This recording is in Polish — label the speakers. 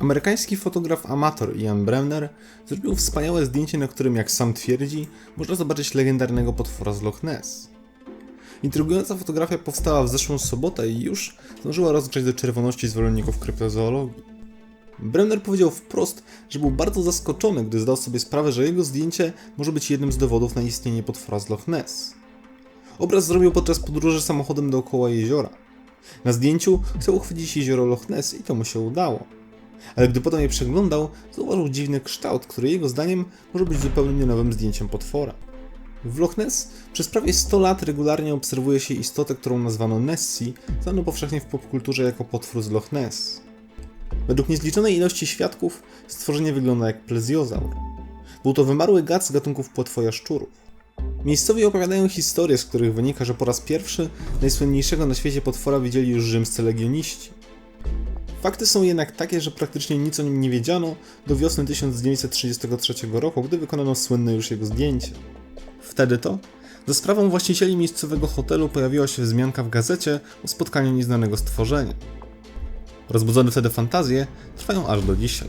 Speaker 1: Amerykański fotograf amator Ian Bremner zrobił wspaniałe zdjęcie, na którym, jak sam twierdzi, można zobaczyć legendarnego potwora z Loch Ness. Intrygująca fotografia powstała w zeszłą sobotę i już zdążyła rozgrzać do czerwoności zwolenników kryptozoologii. Bremner powiedział wprost, że był bardzo zaskoczony, gdy zdał sobie sprawę, że jego zdjęcie może być jednym z dowodów na istnienie potwora z Loch Ness. Obraz zrobił podczas podróży samochodem dookoła jeziora. Na zdjęciu chciał uchwycić jezioro Loch Ness i to mu się udało. Ale gdy potem je przeglądał, zauważył dziwny kształt, który jego zdaniem może być zupełnie nowym zdjęciem potwora. W Loch Ness przez prawie 100 lat regularnie obserwuje się istotę, którą nazwano Nessie, znaną powszechnie w popkulturze jako potwór z Loch Ness. Według niezliczonej ilości świadków stworzenie wygląda jak plezjozaur. Był to wymarły gad z gatunków płetwoja szczurów. Miejscowi opowiadają historie, z których wynika, że po raz pierwszy najsłynniejszego na świecie potwora widzieli już rzymscy legioniści. Fakty są jednak takie, że praktycznie nic o nim nie wiedziano do wiosny 1933 roku, gdy wykonano słynne już jego zdjęcie. Wtedy to, za sprawą właścicieli miejscowego hotelu pojawiła się wzmianka w gazecie o spotkaniu nieznanego stworzenia. Rozbudzone wtedy fantazje trwają aż do dzisiaj.